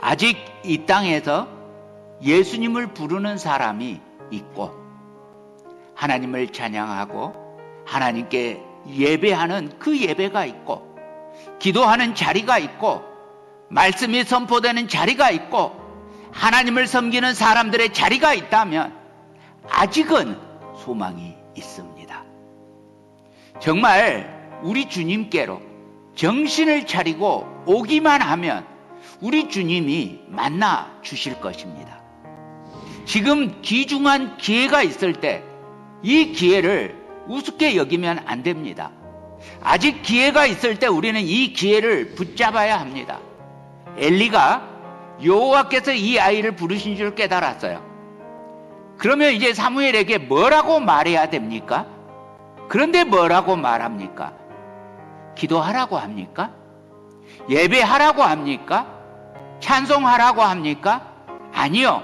아직 이 땅에서 예수님을 부르는 사람이 있고 하나님을 찬양하고 하나님께 예배하는 그 예배가 있고 기도하는 자리가 있고 말씀이 선포되는 자리가 있고 하나님을 섬기는 사람들의 자리가 있다면 아직은 소망이 있습니다. 정말 우리 주님께로 정신을 차리고 오기만 하면 우리 주님이 만나 주실 것입니다. 지금 귀중한 기회가 있을 때 이 기회를 우습게 여기면 안 됩니다. 아직 기회가 있을 때 우리는 이 기회를 붙잡아야 합니다. 엘리가 여호와께서 이 아이를 부르신 줄 깨달았어요. 그러면 이제 사무엘에게 뭐라고 말해야 됩니까? 그런데 뭐라고 말합니까? 기도하라고 합니까? 예배하라고 합니까? 찬송하라고 합니까? 아니요.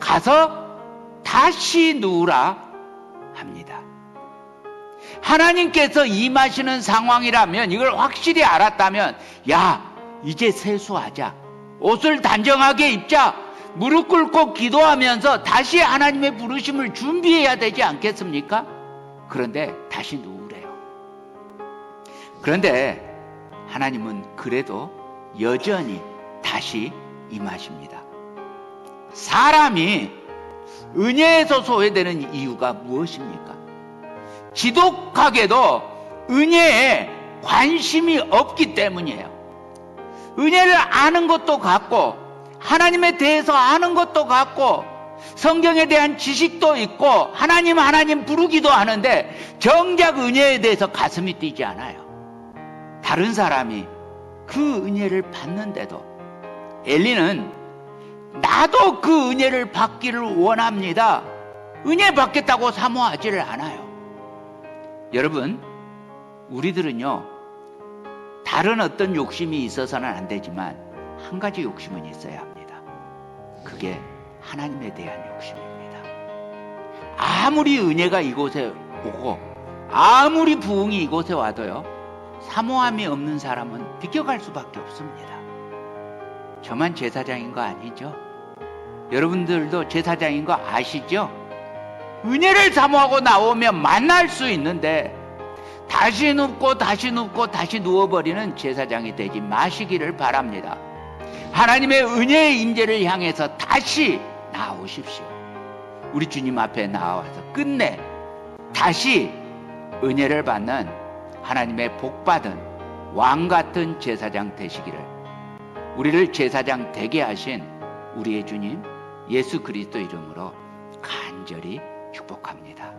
가서 다시 누우라 합니다. 하나님께서 임하시는 상황이라면 이걸 확실히 알았다면 야 이제 세수하자 옷을 단정하게 입자 무릎 꿇고 기도하면서 다시 하나님의 부르심을 준비해야 되지 않겠습니까? 그런데 다시 누우래요. 그런데 하나님은 그래도 여전히 다시 임하십니다. 사람이 은혜에서 소외되는 이유가 무엇입니까? 지독하게도 은혜에 관심이 없기 때문이에요. 은혜를 아는 것도 같고, 하나님에 대해서 아는 것도 같고, 성경에 대한 지식도 있고, 하나님, 하나님 부르기도 하는데, 정작 은혜에 대해서 가슴이 뛰지 않아요. 다른 사람이 그 은혜를 받는데도, 엘리는 나도 그 은혜를 받기를 원합니다. 은혜 받겠다고 사모하지를 않아요. 여러분, 우리들은요, 다른 어떤 욕심이 있어서는 안 되지만, 한 가지 욕심은 있어야 합니다. 그게 하나님에 대한 욕심입니다. 아무리 은혜가 이곳에 오고, 아무리 부흥이 이곳에 와도요, 사모함이 없는 사람은 비껴갈 수밖에 없습니다. 저만 제사장인 거 아니죠? 여러분들도 제사장인 거 아시죠? 은혜를 사모하고 나오면 만날 수 있는데 다시 눕고 다시 눕고 다시 누워버리는 제사장이 되지 마시기를 바랍니다. 하나님의 은혜의 임재를 향해서 다시 나오십시오. 우리 주님 앞에 나와서 끝내 다시 은혜를 받는 하나님의 복받은 왕 같은 제사장 되시기를 우리를 제사장 되게 하신 우리의 주님 예수 그리스도 이름으로 간절히 축복합니다.